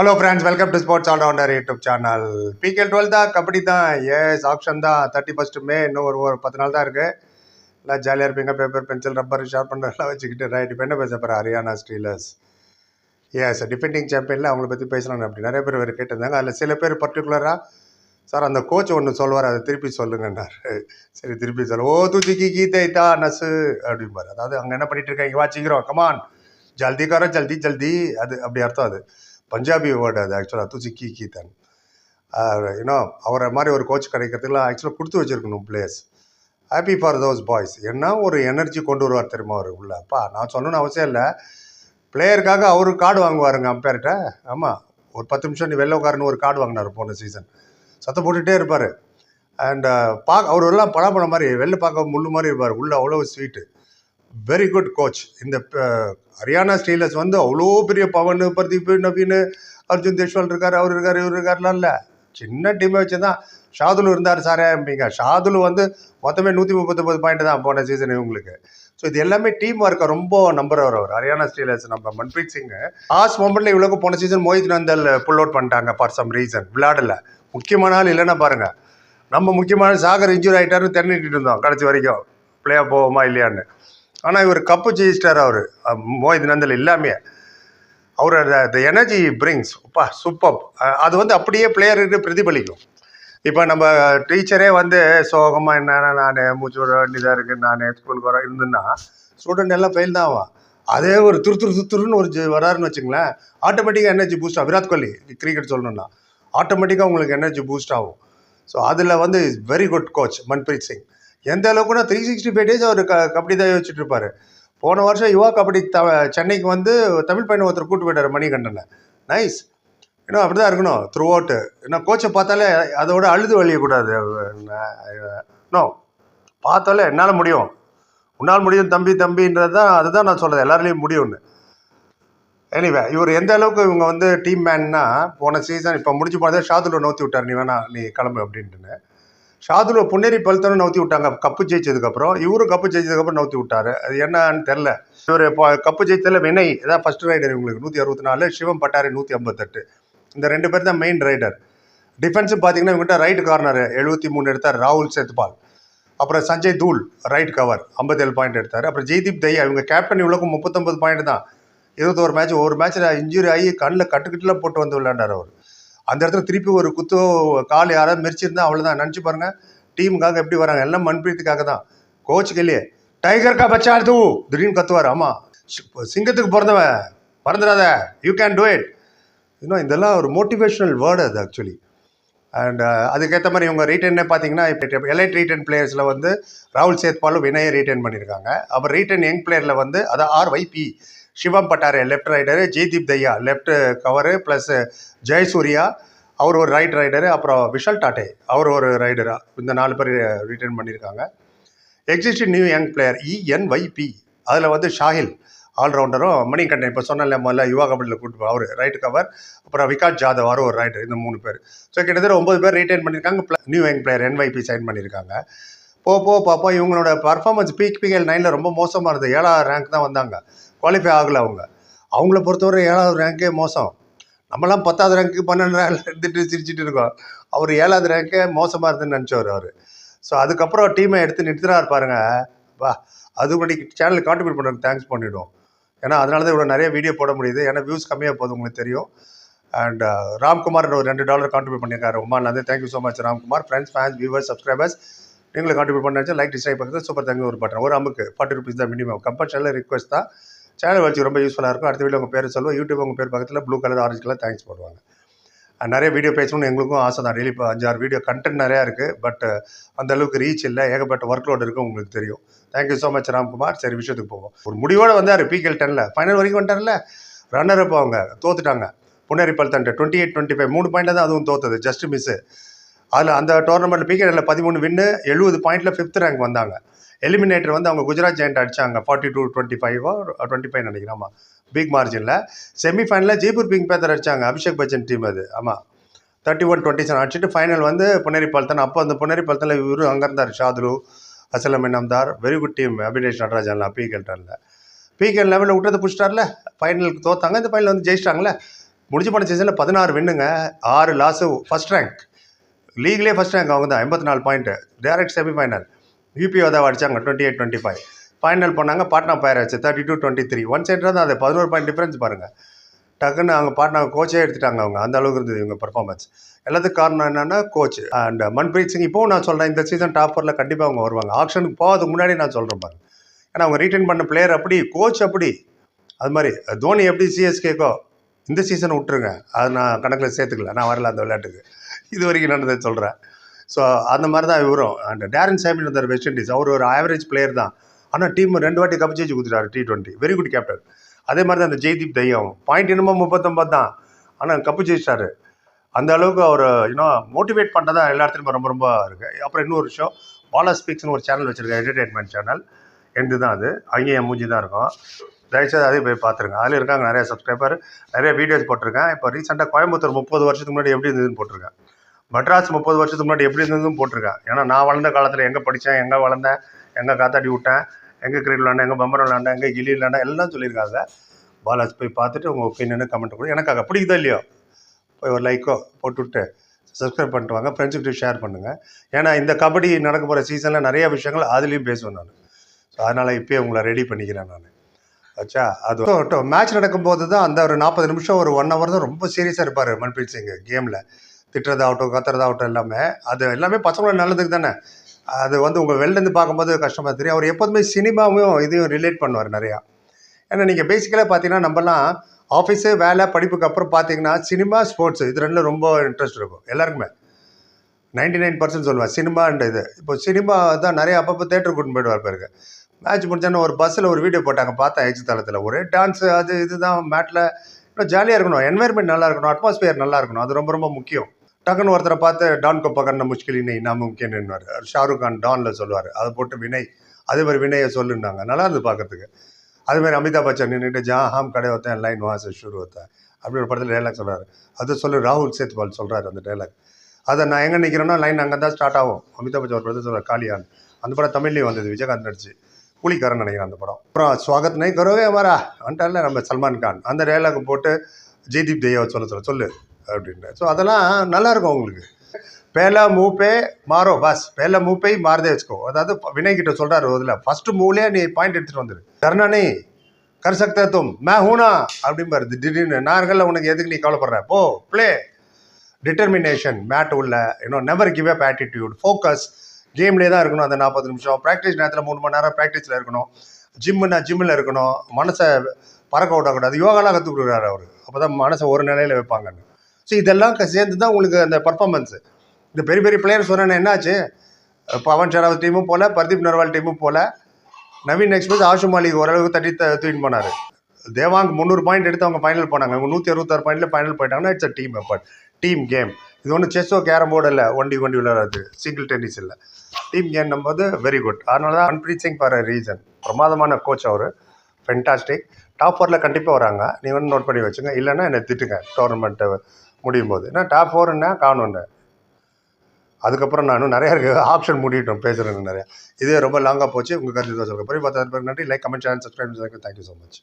Hello friends welcome to sports allrounder YouTube channel PKL twelve தான் கபடி தான். S option தான். Thirty first May இன்னும் ஒரு ஒரு பத்து நாள் தான் இருக்குது எல்லாம் ஜாலியாக இருப்பீங்க பேப்பர் பென்சில் ரப்பர் ஷார்ப் பண்ணுறதெல்லாம் வச்சுக்கிட்டு. ரைட் இப்போ என்ன பேச போகிற ஹரியானா ஸ்டீலர்ஸ் எஸ் டிஃபெண்டிங் சாம்பியனில் அவங்கள பற்றி பேசலாம் அப்படி நிறைய பேர் வேறு கேட்டிருந்தாங்க. அதில் சில பேர் பர்டிகுலராக சார் அந்த கோச் ஒன்று சொல்வார் அதை திருப்பி சொல்லுங்கன்னார். சரி திருப்பி சொல்ல. ஓ தூச்சிக்கு கீதை தா நசு. அப்படிம்பார். அதாவது அங்கே என்ன பண்ணிட்டு இருக்காங்க? வா சீக்கிரம். கமான் ஜல்தி கரோ ஜல்தி ஜல்தி. அது அப்படி அர்த்தம் அது. பஞ்சாபி வேர்டு அது ஆக்சுவலாக தூச்சி கீ கீதன் யூனோ அவரை மாதிரி ஒரு கோச் கிடைக்கிறதுக்குலாம் ஆக்சுவலாக கொடுத்து வச்சுருக்கணும் players happy for those boys என்ன ஒரு எனர்ஜி கொண்டு வருவார் தெரியுமா அவர் உள்ள அப்பா நான் சொல்லணும்னு அவசியம் இல்லை. பிளேயருக்காக அவரு கார்டு வாங்குவாருங்க அம்பேர்கிட்ட ஆமாம் ஒரு பத்து நிமிஷம் நீ வெளில உட்காருன்னு ஒரு கார்டு வாங்கினார் போன சீசன் சத்தம் போட்டுகிட்டே இருப்பார். அண்ட் பார்க்க அவர் எல்லாம் பழப்பழம் மாதிரி வெளில பார்க்க முள்ளு மாதிரி இருப்பார். உள்ள அவ்வளோ ஸ்வீட்டு வெரி குட் கோச் இந்த ஹரியானா ஸ்டீலர்ஸ் வந்து அவ்வளோ பெரிய பவன் பிரதீப் நவீன் அர்ஜுன் தேஷ்வால் இருக்கார் அவர் இருக்கார் இவர் இருக்கார்லாம் இல்லை. சின்ன டீமை வச்சு தான் ஷாதுல் இருந்தார் சாரே அப்படிங்க. ஷாதுல் வந்து மொத்தமே நூற்றி முப்பத்தொம்பது பாயிண்ட் தான் போன சீசன் இவங்களுக்கு. ஸோ இது எல்லாமே டீம் ஒர்க்கை ரொம்ப நம்புறவர் அவர் ஹரியானா ஸ்டீலர்ஸ். நம்ம மன்பிரீத் சிங் லாஸ்ட் மொமெண்ட்ல இவ்வளோக்கு போன season Mohit Nandal pull out பண்ணிட்டாங்க ஃபார் சம் ரீசன் விளையாடல. முக்கியமான ஆள் இல்லைன்னா பாருங்க. நம்ம முக்கியமான சாகர் இன்ஜூரி ஆகிட்டாருன்னு தென்னிட்டு இருந்தோம் கடைசி வரைக்கும். பிளே போவோமா இல்லையான்னு. ஆனால் இவர் கப்பு ஜெயிச்சிட்டார் அவர். மோஹித் நந்தல் இல்லாமே அவர் த எனர்ஜி பிரிங்ஸ் அப்பா சூப்பர் அது வந்து அப்படியே பிளேயருக்கு பிரதிபலிக்கும். இப்போ நம்ம டீச்சரே வந்து சோகமாக என்ன நான் மூச்சு விட வேண்டியதாக இருக்குது நான் ஸ்கூலுக்கு வர இருந்துன்னா ஸ்டூடெண்ட் எல்லாம் ஃபெயில் தான் ஆவான். அதே ஒரு துரு துரு துருன்னு ஒரு வராருன்னு வச்சுங்களேன் ஆட்டோமேட்டிக்காக எனர்ஜி பூஸ்ட் ஆகும். விராட் கோலி கிரிக்கெட் சொல்லணும்னா. ஆட்டோமேட்டிக்காக உங்களுக்கு எனர்ஜி பூஸ்ட் ஆகும். ஸோ அதில் வந்து very good coach Manpreet Singh எந்த அளவுக்குன்னா த்ரீ சிக்ஸ்டி ஃபைவ் டேஸ் அவர் க கபடி தான் யோசிச்சுட்டு இருப்பார். போன வருஷம் யுவா கபடி த சென்னைக்கு வந்து தமிழ் பையனை ஒருத்தர் கூட்டு போயிட்டார் மணிகண்டனை நைஸ் இன்னும் அப்படி தான் இருக்கணும் த்ரூ அவுட்டு ஏன்னா கோச்சை பார்த்தாலே அதோட அழுது வழியக்கூடாது. நோ பார்த்தாலே என்னால் முடியும். உன்னால் முடியும் தம்பி தம்பின்றது தான் அதுதான் நான் சொல்கிறது எல்லாருலேயும் முடியும்னு எனிவே இவர் எந்த அளவுக்கு இவங்க வந்து டீம் மேன்னா போன சீசன் இப்போ முடிஞ்சு போனதே ஷாதுல நோத்தி விட்டார் நீ வேணா நீ கிளம்பு அப்படின்ட்டுன்னு. ஷாதுல புன்னேரி பல்தனும் நவுத்தி விட்டாங்க. கப்பு ஜெயிச்சதுக்கப்புறம் இவரும் கப்பு ஜெயிச்சதுக்கப்புறம் நவுத்தி விட்டாரு. அது என்னன்னு தெரில இவர் இப்போ கப்பு ஜெயிச்சதில் வினய் இதான் ஃபஸ்ட் ரைடர் இவங்களுக்கு நூற்றி அறுபத்தி நாலு சிவம் பட்டாரி நூற்றி ஐம்பத்தெட்டு. இந்த ரெண்டு பேர் தான் மெயின் ரைடர் டிஃபென்ஸு பார்த்தீங்கன்னா இவங்ககிட்ட ரைட் கார்னர் எழுபத்தி மூணு எடுத்தார் ராகுல் சேத்பால். அப்புறம் சஞ்சய் தூல் ரைட் கவர் ஐம்பத்தேழு பாயிண்ட் எடுத்தார். அப்புறம் ஜெய்தீப் தையா இவங்க கேப்டன் இவ்வளோக்கும் முப்பத்தொம்பது பாயிண்ட் தான். இருபத்தோரு மேட்ச் ஒரு மேட்ச்சில் இன்ஜுரி ஆகி கண்ணில் கட்டுக்கிட்டில் போட்டு வந்து விளையாண்டார் அவர். அந்த இடத்துல திருப்பி ஒரு குத்தோ கால் யாராவது மெரிச்சிருந்தா அவ்வளோதான் நினச்சி பாருங்க. டீமுக்காக எப்படி வராங்க? எல்லாம் மன்பிரீத்துக்காக தான். கோச்சுக்கு இல்லையே. டைகர் கா பச்சா தூ. திடீர்னு கத்துவார். ஆமாம் சிங்கத்துக்கு பிறந்தவன் மறந்துடாத. யூ கேன் டூ இட் இன்னும் இதெல்லாம் ஒரு மோட்டிவேஷனல் வேர்டு அது ஆக்சுவலி அண்ட் அதுக்கேற்ற மாதிரி இவங்க ரீட்டர்னே பார்த்தீங்கன்னா இப்போ எலைட் ரீட்டன் பிளேயர்ஸில் வந்து ராகுல் சேத்பாலும் வினயை ரீட்டர்ன் பண்ணியிருக்காங்க அப்புறம் ரீட்டன் யங் பிளேயரில் வந்து அதான் வைபி Shivam Pathare left raider Jaideep Dahiya left cover plus Jayasurya அவர் ஒரு ரைட் ரைடரு அப்புறம் விஷால் டாட்டே அவர் ஒரு ரைடரா இந்த நாலு பேர் ரிட்டர்ன் பண்ணியிருக்காங்க. Existing new young player ENYP அதில் வந்து ஷாஹில் ஆல்ரவுண்டரும் மணிகண்டன் இப்போ சொன்னல முதல்ல யுவா கபடியில் கூட்டு அவர் ரைட் கவர் அப்புறம் விகாஸ் ஜாதவ் அவர் ஒரு ரைட் இந்த மூணு பேர். ஸோ கிட்டத்தட்ட ஒம்பது பேர் ரீட்டைன் பண்ணியிருக்காங்க new young player NYP sign பண்ணியிருக்காங்க. போ போ பாப்பா இவங்களோட பர்ஃபார்மன்ஸ் பிக் பிஎல் நைனில் ரொம்ப மோசமாக இருந்தது. ஏழாவது ரேங்க் தான் வந்தாங்க. குவாலிஃபை ஆகலை அவங்க. அவங்கள பொறுத்தவரை ஏழாவது ரேங்கே மோசம். நம்மலாம் பத்தாவது ரேங்க்கு பன்னெண்டு ரேங்க் இருந்துட்டு சிரிச்சிட்டு இருக்கோம். அவர் ஏழாவது ரேங்கே மோசமாக இருந்துன்னு நினச்சவர் அவர். ஸோ அதுக்கப்புறம் டீமை எடுத்து நிறுத்துறாரு பாருங்க. வா அது முன்னாடி சேனல் கான்ட்ரிபியூட் பண்ணுறதுக்கு தேங்க்ஸ் பண்ணிவிடும் ஏன்னா அதனால தான் இவ்வளோ நிறைய வீடியோ போட முடியுது. ஏன்னா வியூஸ் கம்மியாக போகுது உங்களுக்கு தெரியும். அண்ட் uh, ராம்குமார் ஒரு ரெண்டு டாலர் கான்ட்ரிபியூட் பண்ணியிருக்காரு. உமான்லேருந்து thank you so much Ramkumar. Friends fans viewers subscribers நீங்களும் கான்ட்ரிபியூட் பண்ணாச்சு லைக் டிஸ்லைக் பண்ணுறது சூப்பர் தேங்க்யூ ஒரு பட்டன் ஒரு அமுக்கு ஃபார்ட்டி ருபீஸ் தான் மினிமம் கம்பல்சரியில் ரிக்வஸ்ட் தான். சேனல் வச்சு ரொம்ப யூஸ்ஃபுல்லாக இருக்கும். அடுத்த வீடியோ உங்கள் பேர் சொல்லுவோம். யூடியூப் உங்கள் பேர் பக்கத்தில் blue colour orange colour thanks போடுவாங்க. நிறைய வீடியோ பேசணும்னு எங்களுக்கும் ஆசை தான். டெய்லி இப்போ அஞ்சாறு வீடியோ கண்டென்ட் நிறையா இருக்குது பட் அந்த அளவுக்கு ரீச் இல்லை. ஏகப்பட்ட ஒர்க் லோட் இருக்குது உங்களுக்கு தெரியும். Thank you so much Ramkumar. சரி விஷயத்துக்கு போவோம். ஒரு முடிவோடு வந்தார் பிகேல் டெனில் ஃபைனல் வரைக்கும் வந்துட்டார்ல ரன்னர் அப் அவங்க. தோத்துட்டாங்க. புனேரி பல்தண்டை டுவெண்ட்டி எயிட் டுவெண்ட்டி ஃபைவ் மூணு பாயிண்ட் தான் அதுவும் தோத்துது. ஜஸ்ட் மிஸ்ஸு அதில் அந்த டோர்னமெண்ட்டில் பிகேடில் பதிமூணு வின்னு எழுபது பாயிண்டில் ஃபிஃப்த் ரேங்க் வந்தாங்க. எலிமினேட்டர் வந்து அவங்க குஜராத் ஜெயண்ட் அடிச்சாங்க. ஃபார்ட்டி டூ டுவெண்ட்டி ஃபைவோ டுவெண்ட்டி ஃபைவ் நினைக்கிறேன் பிக் மார்ஜினில் செமிஃபைனலில் ஜெய்ப்பூர் பிங்க் பேத்தர் அடிச்சாங்க. அபிஷேக் பச்சன் டீம் அது. ஆமாம் தேர்ட்டி ஒன் டுவெண்ட்டி செவன் அடிச்சுட்டு ஃபைனல் வந்து புனேரி அப்போ அந்த புனேரி இவரு அங்கே இருந்தார். Shadloo Aslam Inamdar very good team Abinesh நடராஜன்லாம் PKL டனில் பிகேல் லெவலில் விட்டதை பிடிச்சிட்டார்ல ஃபைனலுக்கு தோத்தாங்க. இந்த ஃபைனல் வந்து ஜெயிச்சிட்டாங்களே முடிஞ்சு போன சீசனில் பதினாறு வின்னுங்க ஆறு லாஸு ஃபஸ்ட் ரேங்க் லீக்லேயே ஃபஸ்ட் ரேங்க் அவங்க தான் எண்பத்தி நாலு பாயிண்ட்டு டேரக்ட் செமிஃபைனல் யூபிஓ தான் அடிச்சாங்க twenty eight twenty five final பண்ணாங்க Patna பயிராச்சு thirty two twenty three one side தான் அது பதினோரு பாயிண்ட் டிஃப்ரென்ஸ் பாருங்கள் டக்குன்னு அவங்க பாட்னா கோச்சே எடுத்துட்டாங்க அவங்க. அந்த அளவுக்கு இருந்தது இவங்க பர்ஃபார்மன்ஸ் எல்லாத்துக்கும் காரணம் என்னென்னா coach and Manpreet uh, Singh இப்போவும் நான் சொல்கிறேன் இந்த சீசன் டாப்பரில் கண்டிப்பாக அவங்க வருவாங்க. ஆக்ஷனுக்கு போகிறதுக்கு முன்னாடி நான் சொல்கிறேன் பாருங்க. ஏன்னா அவங்க ரீட்டைன் பண்ண பிளேயர் அப்படி கோச் அப்படி. அது மாதிரி தோனி எப்படி சிஎஸ்கேக்கோ இந்த சீசன் விட்டுருங்க. அது நான் கணக்கில் சேர்த்துக்கல. நான் வரல அந்த விளையாட்டுக்கு. இது வரைக்கும் நடந்ததை சொல்கிறேன் ஸோ அந்த மாதிரி தான் இவரும் அண்ட் டேரன் சாமின் இருந்தார் வெஸ்ட் இண்டீஸ் அவர் ஒரு ஆவரேஜ் பிளேயர் தான். ஆனால் டீம் ரெண்டு வாட்டி கப் ஜெயிச்சு கொடுத்துட்டாரு T twenty very good captain அதே மாதிரி தான் அந்த ஜெய்தீப் தையம் பாயிண்ட் என்னமோ முப்பத்தொம்பது தான். ஆனால் கப்பு ஜெயிச்சிட்டாரு அந்த அளவுக்கு அவர் இன்னும் மோட்டிவேட் பண்ணுறதா எல்லா இடத்துலையும் ரொம்ப ரொம்ப இருக்குது அப்புறம் இன்னொரு விஷயம் பாலா ஸ்பீக்ஸ்னு ஒரு சேனல் வச்சுருக்கேன் என்டர்டெயின்மெண்ட் சேனல் என்று தான் அது. அங்கேயும் மூஞ்சி தான் இருக்கும். தயவுசெய்து அதையும் போய் பார்த்துருங்க. அதில் இருக்காங்க நிறைய சப்ஸ்கிரைபர் நிறைய வீடியோஸ் போட்டிருக்கேன். இப்போ ரீசெண்டாக கோயம்புத்தூர் முப்பது வருஷத்துக்கு முன்னாடி எப்படி இருந்ததுன்னு போட்டிருக்கேன். மெட்ராஸ் முப்பது வருஷத்துக்கு முன்னாடி எப்படி இருந்ததும் போட்டிருக்கேன் ஏன்னா நான் வளர்ந்த காலத்தில் எங்கே படித்தேன் எங்கே வளர்ந்தேன் எங்கே காத்தாடி விட்டேன் எங்கே கிரிக்கெட் விளாண்டேன் எங்கே பம்பரம் விளாண்டேன் எங்கே கிளி விளாண்டேன் எல்லாம் சொல்லியிருக்காங்க. பாலாஜ் போய் பார்த்துட்டு உங்கள் ஒப்பீனியனு கமெண்ட் கொடு எனக்காக பிடிக்குதோ இல்லையோ? போய் ஒரு லைக்கோ போட்டுவிட்டு சப்ஸ்கிரைப் பண்ணிட்டு வாங்க. ஃப்ரெண்ட்ஸுக்கிட்ட ஷேர் பண்ணுங்கள் ஏன்னா இந்த கபடி நடக்க போகிற சீசனில் நிறைய விஷயங்கள் அதுலேயும் பேசுவேன் நான். ஸோ அதனால் இப்போயே உங்களை ரெடி பண்ணிக்கிறேன் நான். ஆச்சா அது மேட்ச் நடக்கும்போது தான் அந்த ஒரு நாற்பது நிமிஷம் ஒரு ஒன் ஹவர் தான் ரொம்ப சீரியஸாக இருப்பார் மன்பிரீத் சிங் கேமில். திட்டுறதாகட்டும் கத்துறதாகட்டும் எல்லாமே அது எல்லாமே பசங்களோட நல்லதுக்கு தானே. அது வந்து உங்கள் வெளிலேருந்து பார்க்கும்போது கஷ்டமாக தெரியும். அவர் எப்போதுமே சினிமாவும் இதையும் ரிலேட் பண்ணுவார் நிறையா. ஏன்னா நீங்கள் பேசிக்கலாக பார்த்தீங்கன்னா நம்மலாம் ஆஃபீஸு வேலை படிப்புக்கு அப்புறம் பார்த்தீங்கன்னா சினிமா ஸ்போர்ட்ஸ் இது ரெண்டில் ரொம்ப இன்ட்ரெஸ்ட் இருக்கும் எல்லாருக்குமே. நைன்டி நைன் பர்சன்ட் சொல்லுவேன் சினிமான்ற இது. இப்போ சினிமா தான் நிறைய அப்பப்போ தேட்டர் கூட்டு போயிடுவார் பேருக்கு மேட்ச் முடிஞ்சோன்னு ஒரு பஸ்ஸில் ஒரு வீடியோ போட்டாங்க பார்த்தேன் எக்ஸ் தளத்தில். ஒரே டான்ஸு அது இதுதான் மேட்டில் இன்னும் ஜாலியாக இருக்கணும் என்வாயர்மெண்ட் நல்லா இருக்கணும் அட்மாஸ்பியர் நல்லா இருக்கணும் அது ரொம்ப ரொம்ப முக்கியம். டக்குன்னு ஒருத்தரை பார்த்து டான் கொப்பகர்ன முஷ்கிலி நெய் நான் ஷாருக் கான் டானில் சொல்லுவார். அதை போட்டு வினய் அதே மாதிரி வினயை சொல்லுன்னாங்க. நல்லா இருந்து பார்க்கறதுக்கு. அதே மாதிரி அமிதாப் பச்சன் நின்றுட்டு ஜா ஹாம் கடை ஒருத்தன் லைன் வாச ஷூர் ஒருத்தன் அப்படி ஒரு படத்தில் டைலாக் சொல்கிறார் அது சொல்லு ராகுல் சேத்பால் சொல்கிறார் அந்த டைலாக் அதை நான் எங்கே நிற்கிறேன்னா லைன் அங்கே தான் ஸ்டார்ட் ஆகும். அமிதாப் பச்சன் ஒரு படத்தில் சொல்கிறார் காளியான். அந்த படம் தமிழ்லேயும் வந்தது விஜயகாந்த் நடிச்சு. கூலிக்காரன் நினைக்கிறேன் அந்த படம். அப்புறம் ஸ்வாகத் நை கரோவே வரா. வந்துட்டார்ல நம்ம சல்மான் கான். அந்த டைலாக் போட்டு ஜெய்தீப் தேயா சொல்ல சொல்ல சொல்லு. அப்படின்ட்டு ஸோ அதெல்லாம் நல்லாயிருக்கும் உங்களுக்கு பேலா மூப்பே மாறோ பஸ். பேலா மூப்பை மாறுதே வச்சுக்கோ. அதாவது வினய் கிட்ட சொல்கிறாரு அதில் ஃபஸ்ட்டு மூவ்லேயே நீ பாயிண்ட் எடுத்துகிட்டு வந்துடு கர்ணனே கர்சக்தா தும் மே ஹூனா? அப்படிம்பாரு. திடீர்னு நான் இருக்கல உனக்கு எதுக்கு நீ கவலைப்படுற? போ ப்ளே டிட்டர்மினேஷன் மேட் உள்ள இன்னும் never give up attitude focus கேம்லேயே தான் இருக்கணும் அந்த நாற்பது நிமிஷம். ப்ராக்டிஸ் நேரத்தில் மூணு மணி நேரம் ப்ராக்டிஸில் இருக்கணும். ஜிம்முனா ஜிம்மில் இருக்கணும். மனசை பறக்க விடக்கூடாது. யோகாலாம் கற்றுக் கொடுக்குறாரு அவர். அப்போ தான் மனசை ஒரு நிலையில் வைப்பாங்கன்னு. ஸோ இதெல்லாம் சேர்ந்து தான் உங்களுக்கு அந்த பர்ஃபார்மன்ஸு இந்த பெரிய பெரிய பிளேயர் சொன்னேன்னா என்னாச்சு? பவன் ஷராவத் டீமும் போல பர்தீப் நர்வால் டீமும் போல நவீன் எக்ஸ்பிரஸ் ஆஷு மாலிக் ஓரளவுக்கு தட்டி த தூக்கிட்டு போனார். தேவாங் முந்நூறு பாயிண்ட் எடுத்து அவங்க ஃபைனல் போனாங்க. அவங்க நூற்றி அறுபத்தாறு பாயிண்டில் ஃபைனல் போயிட்டாங்கன்னா it's a team effort team game இது ஒன்றும் செஸ்ஸோ கேரம் போர்டு இல்லை ஒண்டி ஒண்டி விளையாடுறது. சிங்கிள் டென்னிஸ் இல்லை. டீம் கேம் நம்போது வெரி குட் அதனால தான் மன்பிரீத் சிங் ஃபார் ரீசன் பிரமாதமான கோச் அவர். ஃபென்டாஸ்டிக் டாப் ஃபோரில் கண்டிப்பாக வராங்க. நீ வந்து நோட் பண்ணி வச்சுங்க. இல்லைன்னா என்னை திட்டுங்க. டோர்னமெண்ட்டு முடியும் போது ஏன்னா டாப் ஃபோர்னா காணும்னு அதுக்கப்புறம் நானும் நிறையா இருக்குது ஆப்ஷன் மூடிட்டோம் பேசுகிறேன் நிறையா. இதே ரொம்ப லாங்காக போச்சு. உங்கள் கருத்து தான் சொல்கிறேன் பெரிய பத்து நன்றி. Like comment channel subscribe thank you so much